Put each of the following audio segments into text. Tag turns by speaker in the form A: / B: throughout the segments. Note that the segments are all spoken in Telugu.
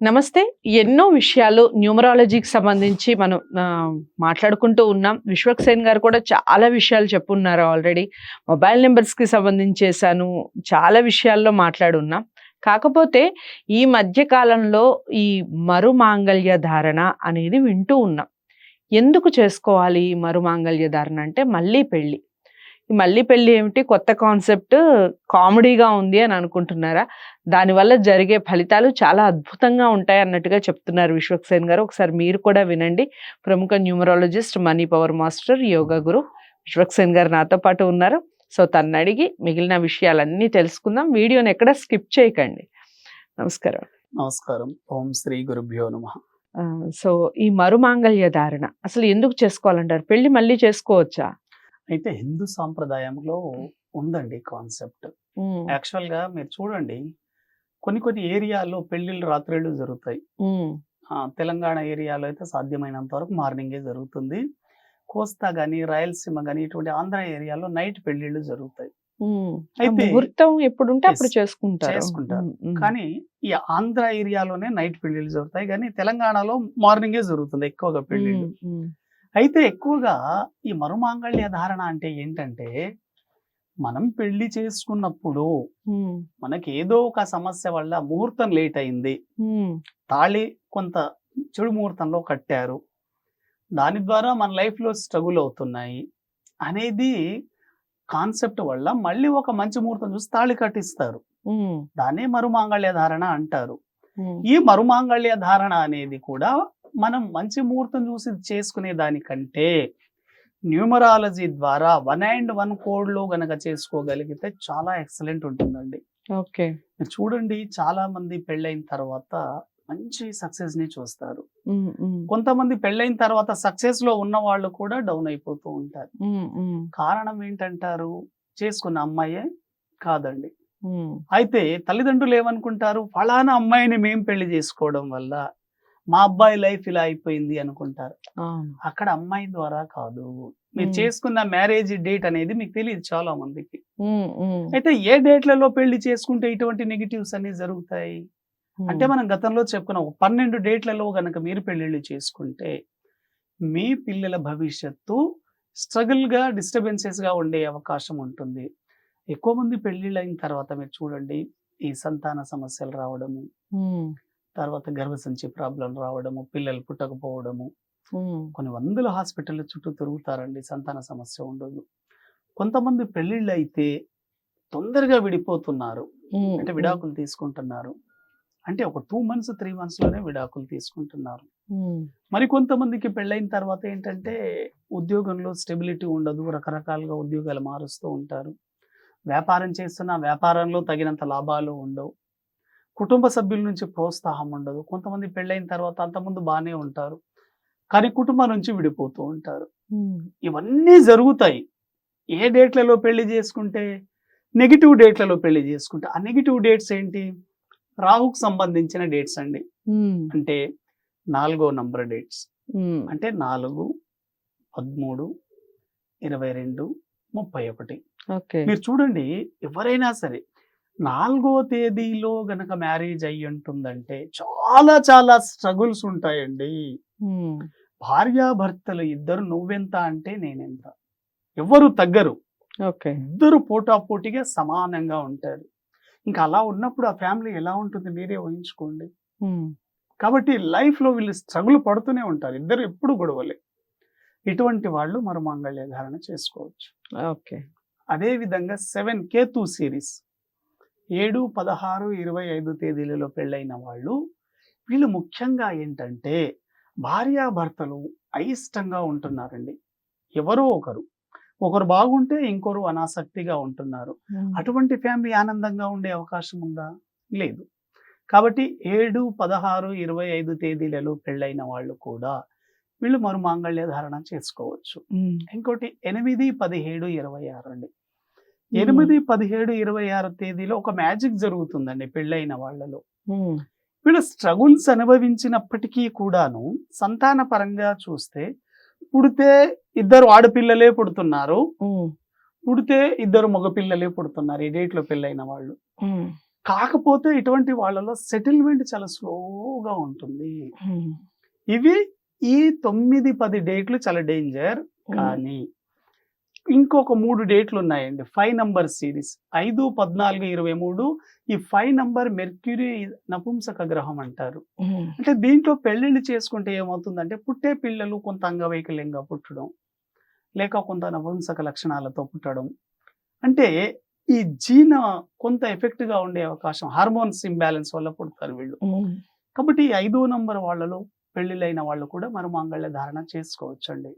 A: నమస్తే. ఎన్నో విషయాలు న్యూమరాలజీకి సంబంధించి మనం మాట్లాడుకుంటూ ఉన్నాం. విశ్వక్సేన్ గారు కూడా చాలా విషయాలు చెప్పున్నారు ఆల్రెడీ. మొబైల్ నెంబర్స్కి సంబంధించి చేశాను చాలా విషయాల్లో మాట్లాడున్నాం. కాకపోతే ఈ మధ్య కాలంలో ఈ మరుమాంగళ్య ధారణ అనేది వింటూ ఉన్నాం. ఎందుకు చేసుకోవాలి ఈ మరుమాంగళ్య ధారణ అంటే మళ్ళీ పెళ్ళి. మళ్ళీ పెళ్ళి ఏమిటి? కొత్త కాన్సెప్ట్ కామెడీగా ఉంది అని అనుకుంటున్నారా? దానివల్ల జరిగే ఫలితాలు చాలా అద్భుతంగా ఉంటాయి అన్నట్టుగా చెప్తున్నారు విశ్వక్సేన్ గారు. ఒకసారి మీరు కూడా వినండి. ప్రముఖ numerologist money power master yoga guru Vishwaksen garu నాతో పాటు ఉన్నారు. సో తను అడిగి మిగిలిన విషయాలన్నీ తెలుసుకుందాం. వీడియోని ఎక్కడ స్కిప్ చేయకండి. నమస్కారం.
B: నమస్కారం. ఓం శ్రీ గురుభ్యో నమ.
A: సో ఈ మరుమాంగళ్య ధారణ అసలు ఎందుకు చేసుకోవాలంటారు? పెళ్ళి మళ్ళీ చేసుకోవచ్చా?
B: అయితే హిందూ సాంప్రదాయంలో ఉందండి కాన్సెప్ట్. యాక్చువల్గా మీరు చూడండి కొన్ని కొన్ని ఏరియాలో పెళ్ళిళ్ళు రాత్రిళ్ళు జరుగుతాయి. తెలంగాణ ఏరియాలో అయితే సాధ్యమైనంత వరకు మార్నింగే జరుగుతుంది. కోస్తా కానీ రాయలసీమ కానీ ఇటువంటి ఆంధ్ర ఏరియాలో నైట్ పెళ్ళిళ్ళు జరుగుతాయి. అయితే
A: ముహూర్తం ఎప్పుడు ఉంటే అప్పుడు చేసుకుంటారు.
B: చేసుకుంటారు. కానీ ఈ ఆంధ్ర ఏరియాలోనే నైట్ పెళ్ళిళ్ళు జరుగుతాయి. కానీ తెలంగాణలో మార్నింగే జరుగుతుంది ఎక్కువగా
A: పెళ్ళిళ్ళు
B: అయితే ఎక్కువగా ఈ మరుమాంగళ్య ధారణ అంటే ఏంటంటే మనం పెళ్ళి చేసుకున్నప్పుడు మనకి ఏదో ఒక సమస్య వల్ల ముహూర్తం లేట్ అయింది. తాళి కొంత చెడు ముహూర్తంలో కట్టారు. దాని ద్వారా మన లైఫ్లో స్ట్రగుల్ అవుతున్నాయి. అనేది కాన్సెప్ట్ వల్ల మళ్ళీ ఒక మంచి ముహూర్తం చూసి తాళి కట్టిస్తారు. దాన్నే మరుమాంగళ్య ధారణ అంటారు. ఈ మరుమాంగళ్య ధారణ అనేది కూడా మనం మంచి ముహూర్తం చూసి చేసుకునే దానికంటే న్యూమరాలజీ ద్వారా వన్ అండ్ వన్ కోడ్లో గనక చేసుకోగలిగితే చాలా ఎక్సలెంట్ ఉంటుందండి.
A: ఓకే.
B: చూడండి చాలా మంది పెళ్ళైన తర్వాత మంచి సక్సెస్ని చూస్తారు కొంతమంది పెళ్ళైన తర్వాత సక్సెస్లో ఉన్న వాళ్ళు కూడా డౌన్ అయిపోతూ ఉంటారు. కారణం ఏంటంటారు? చేసుకున్న అమ్మాయే కాదండి. అయితే తల్లిదండ్రులు ఏమనుకుంటారు? ఫలానా అమ్మాయిని మేం పెళ్ళి చేసుకోవడం వల్ల మా అబ్బాయి లైఫ్ ఇలా అయిపోయింది అనుకుంటారు. అక్కడ అమ్మాయి ద్వారా కాదు. మీరు. చేసుకున్న మ్యారేజ్ డేట్ అనేది మీకు తెలియదు చాలా మందికి. అయితే ఏ డేట్లలో పెళ్ళి చేసుకుంటే ఇటువంటి నెగిటివ్స్ అన్ని జరుగుతాయి. అంటే మనం గతంలో చెప్పుకున్న పన్నెండు డేట్లలో గనక మీరు పెళ్ళిళ్ళు చేసుకుంటే మీ పిల్లల భవిష్యత్తు స్ట్రగుల్గా డిస్టర్బెన్సెస్గా ఉండే అవకాశం ఉంటుంది. ఎక్కువ మంది పెళ్ళిళ్ళు అయిన తర్వాత మీరు చూడండి ఈ సంతాన సమస్యలు రావడము. తర్వాత గర్భసంచి ప్రాబ్లం రావడము పిల్లలు పుట్టకపోవడము. కొన్ని వందల హాస్పిటల్ చుట్టూ తిరుగుతారండి సంతాన సమస్య ఉండదు. కొంతమంది పెళ్ళిళ్ళు అయితే తొందరగా విడిపోతున్నారు. అంటే విడాకులు తీసుకుంటున్నారు. అంటే ఒక టూ మంత్స్ త్రీ మంత్స్లోనే విడాకులు తీసుకుంటున్నారు. మరి కొంతమందికి పెళ్ళైన తర్వాత ఏంటంటే ఉద్యోగంలో స్టెబిలిటీ ఉండదు రకరకాలుగా ఉద్యోగాలు మారుస్తూ ఉంటారు. వ్యాపారం చేస్తున్న వ్యాపారంలో తగినంత లాభాలు ఉండవు. కుటుంబ సభ్యుల నుంచి ప్రోత్సాహం ఉండదు. కొంతమంది పెళ్ళైన తర్వాత అంతకుముందు బాగానే ఉంటారు. కానీ కుటుంబం నుంచి విడిపోతూ ఉంటారు. ఇవన్నీ జరుగుతాయి. ఏ డేట్లలో పెళ్ళి చేసుకుంటే నెగిటివ్ డేట్లలో పెళ్ళి చేసుకుంటే ఆ నెగిటివ్ డేట్స్ ఏంటి? రాహుకు సంబంధించిన డేట్స్ అండి. అంటే నాలుగో నంబర్ డేట్స్. అంటే నాలుగు పదమూడు ఇరవై రెండు ముప్పై ఒకటి.
A: ఓకే.
B: మీరు చూడండి ఎవరైనా సరే నాలుగో తేదీలో గనక మ్యారేజ్ అయ్యి ఉంటుందంటే చాలా చాలా స్ట్రగుల్స్ ఉంటాయండి. భార్యాభర్తలు ఇద్దరు నువ్వెంత అంటే నేనెంత. ఎవరు తగ్గరు.
A: ఓకే.
B: ఇద్దరు పోటాపోటీగా సమానంగా ఉంటారు. ఇంకా అలా ఉన్నప్పుడు ఆ ఫ్యామిలీ ఎలా ఉంటుంది మీరే ఊహించుకోండి. కాబట్టి life లో వీళ్ళు స్ట్రగుల్ పడుతూనే ఉంటారు. ఇద్దరు ఎప్పుడు గొడవలే. ఇటువంటి వాళ్ళు మరి మాంగళ్య ధారణ చేసుకోవచ్చు.
A: ఓకే.
B: అదే విధంగా సెవెన్ కేతు సిరీస్. ఏడు పదహారు ఇరవై ఐదు తేదీలలో పెళ్ళైన వాళ్ళు వీళ్ళు ముఖ్యంగా ఏంటంటే భార్యాభర్తలు అయిష్టంగా ఉంటున్నారండి. ఎవరో ఒకరు. ఒకరు బాగుంటే ఇంకొకరు అనాసక్తిగా ఉంటున్నారు. అటువంటి ఫ్యామిలీ ఆనందంగా ఉండే అవకాశం ఉందా? లేదు. కాబట్టి ఏడు పదహారు ఇరవై ఐదు తేదీలలో పెళ్ళైన వాళ్ళు కూడా వీళ్ళు మరు మాంగళ్య ధారణ చేసుకోవచ్చు. ఇంకోటి ఎనిమిది పదిహేడు ఇరవై ఆరు అండి. ఎనిమిది పదిహేడు ఇరవై ఆరు తేదీలో ఒక మ్యాజిక్ జరుగుతుందండి పెళ్ళైన వాళ్ళలో. వీళ్ళు స్ట్రగుల్స్ అనుభవించినప్పటికీ కూడాను సంతాన పరంగా చూస్తే పుడితే ఇద్దరు ఆడపిల్లలే పుడుతున్నారు. పుడితే ఇద్దరు మగపిల్లలే పుడుతున్నారు ఈ డేట్లో పెళ్ళైన వాళ్ళు. కాకపోతే ఇటువంటి వాళ్ళలో సెటిల్మెంట్ చాలా స్లోగా ఉంటుంది. ఇవి ఈ తొమ్మిది పది డేట్లు చాలా డేంజర్ కానీ ఇంకొక మూడు డేట్లు ఉన్నాయండి. Five number series. ఐదు పద్నాలుగు ఇరవై మూడు. ఈ ఫైవ్ నంబర్ మెర్క్యూరీ నపుంసక గ్రహం అంటారు. అంటే దీంట్లో పెళ్ళిళ్ళు చేసుకుంటే ఏమవుతుందంటే పుట్టే పిల్లలు కొంత అంగవైకల్యంగా పుట్టడం లేక కొంత నపుంసక లక్షణాలతో పుట్టడం. అంటే ఈ జీన కొంత ఎఫెక్ట్గా ఉండే అవకాశం హార్మోన్స్ ఇంబ్యాలెన్స్ వల్ల పుడతారు వీళ్ళు. కాబట్టి ఐదో నంబర్ వాళ్ళలో పెళ్ళిళ్ళైన వాళ్ళు కూడా మరి మాంగళ్య ధారణ చేసుకోవచ్చు అండి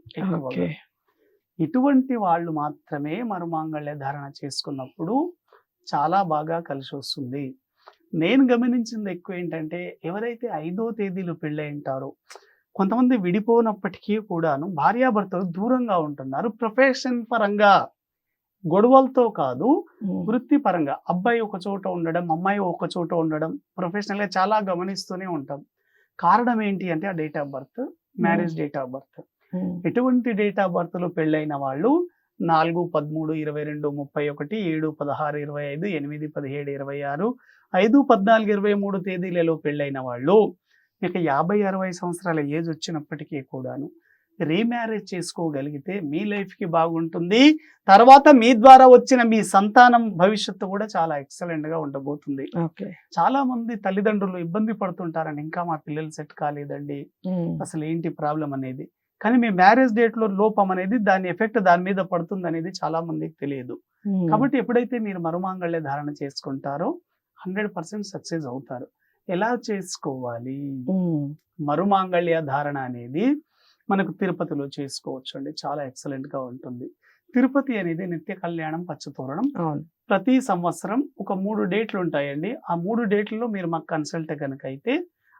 A: ఓకే.
B: ఇటువంటి వాళ్ళు మాత్రమే మరుమాంగళ్య ధారణ చేసుకున్నప్పుడు చాలా బాగా కలిసి వస్తుంది. నేను గమనించింది ఎక్కువ ఏంటంటే ఎవరైతే ఐదో తేదీలు పెళ్ళై ఉంటారో కొంతమంది విడిపోనప్పటికీ కూడాను భార్యాభర్తలు దూరంగా ఉంటున్నారు. ప్రొఫెషన్ పరంగా గొడవలతో కాదు
A: ఉమ్,
B: వృత్తిపరంగా అబ్బాయి ఒక చోట ఉండడం అమ్మాయి ఒక చోట ఉండడం ప్రొఫెషనల్గా చాలా గమనిస్తూనే ఉంటాం. కారణం ఏంటి అంటే ఆ date of birth marriage date of birth. ఎటువంటి డేట్ ఆఫ్ బర్త్లో పెళ్ళైన వాళ్ళు నాలుగు పదమూడు ఇరవై రెండు ముప్పై ఒకటి ఏడు పదహారు ఇరవై ఐదు ఎనిమిది పదిహేడు ఇరవై ఆరు ఐదు పద్నాలుగు ఇరవై మూడు తేదీలలో పెళ్ళైన వాళ్ళు ఇక యాభై అరవై సంవత్సరాల ఏజ్ వచ్చినప్పటికీ కూడాను రీమ్యారేజ్ చేసుకోగలిగితే మీ లైఫ్కి బాగుంటుంది. తర్వాత మీ ద్వారా వచ్చిన మీ సంతానం భవిష్యత్తు కూడా చాలా ఎక్సలెంట్గా ఉండబోతుంది.
A: ఓకే.
B: చాలా మంది తల్లిదండ్రులు ఇబ్బంది పడుతుంటారండి ఇంకా మా పిల్లలు సెట్ కాలేదండి. అసలు ఏంటి ప్రాబ్లం అనేది కానీ మీ మ్యారేజ్ డేట్లో లోపం అనేది దాని ఎఫెక్ట్ దాని మీద పడుతుంది అనేది చాలా మందికి తెలియదు. కాబట్టి ఎప్పుడైతే మీరు మరుమాంగళ్య ధారణ చేసుకుంటారో హండ్రెడ్ పర్సెంట్ సక్సెస్ అవుతారు. ఎలా చేసుకోవాలి? మరుమాంగళ్య ధారణ అనేది మనకు తిరుపతిలో చేసుకోవచ్చు అండి చాలా ఎక్సలెంట్గా ఉంటుంది. తిరుపతి అనేది నిత్య కళ్యాణం పచ్చతోరణం. ప్రతి సంవత్సరం ఒక మూడు డేట్లు ఉంటాయండి. ఆ మూడు డేట్లలో మీరు మాకు కన్సల్ట్ కనుక అయితే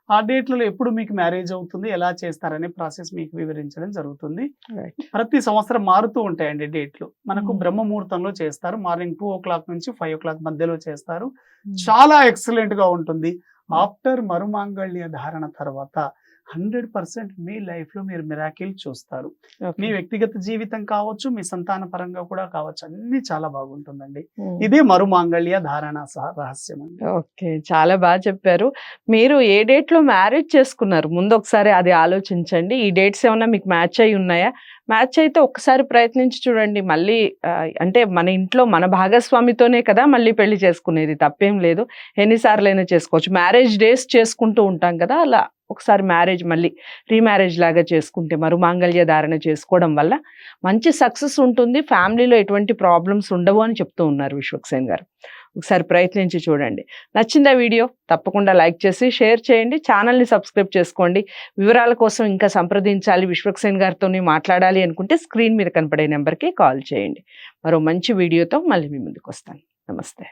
B: ఆ డేట్లలో ఎప్పుడు మీకు మ్యారేజ్ అవుతుంది ఎలా చేస్తారనే ప్రాసెస్ మీకు వివరించడం జరుగుతుంది. ప్రతి సంవత్సరం మారుతూ ఉంటాయండి డేట్లు మనకు
A: Hmm.
B: బ్రహ్మ ముహూర్తంలో చేస్తారు మార్నింగ్ టూ ఓ క్లాక్ నుంచి ఫైవ్ ఓ క్లాక్ మధ్యలో చేస్తారు. చాలా ఎక్సలెంట్గా ఉంటుంది. ఆఫ్టర్ మరుమాంగళ్య ధారణ తర్వాత హండ్రెడ్ పర్సెంట్ మీ లైఫ్లో మీరు మిరాకిల్ చూస్తారు. మీ వ్యక్తిగత జీవితం కావచ్చు మీ సంతాన పరంగా కూడా కావచ్చు అన్ని చాలా బాగుంటుందండి. ఇదే మరుమాంగళ్య ధారణ సహ రహస్యం అండి
A: ఓకే. చాలా బాగా చెప్పారు. మీరు ఏ డేట్లో మ్యారేజ్ చేసుకున్నారు? ముందు ఒకసారి అది ఆలోచించండి. ఈ డేట్స్ ఏమైనా మీకు మ్యాచ్ అయి ఉన్నాయా? మ్యాచ్ అయితే ఒకసారి ప్రయత్నించి చూడండి. మళ్ళీ అంటే మన ఇంట్లో మన భాగస్వామితోనే కదా మళ్ళీ పెళ్ళి చేసుకునేది. తప్పేం లేదు. ఎన్నిసార్లైనా చేసుకోవచ్చు. మ్యారేజ్ డేస్ చేసుకుంటూ ఉంటాం కదా అలా. ఒకసారి మ్యారేజ్ మళ్ళీ రీమ్యారేజ్ లాగా చేసుకుంటే మరుమాంగళ్య ధారణ చేసుకోవడం వల్ల మంచి సక్సెస్ ఉంటుంది. ఫ్యామిలీలో ఎటువంటి ప్రాబ్లమ్స్ ఉండవు అని చెప్తూ ఉన్నారు విశ్వక్సేన్ గారు. ఒకసారి ప్రయత్నించి చూడండి. నచ్చిందా వీడియో? తప్పకుండా లైక్ చేసి షేర్ చేయండి. ఛానల్ని సబ్స్క్రైబ్ చేసుకోండి. వివరాల కోసం ఇంకా సంప్రదించాలి. విశ్వక్సేన్ గారితో మాట్లాడాలి అనుకుంటే స్క్రీన్ మీద కనపడే నెంబర్కి కాల్ చేయండి. మరో మంచి వీడియోతో మళ్ళీ మీ ముందుకు వస్తాను. నమస్తే.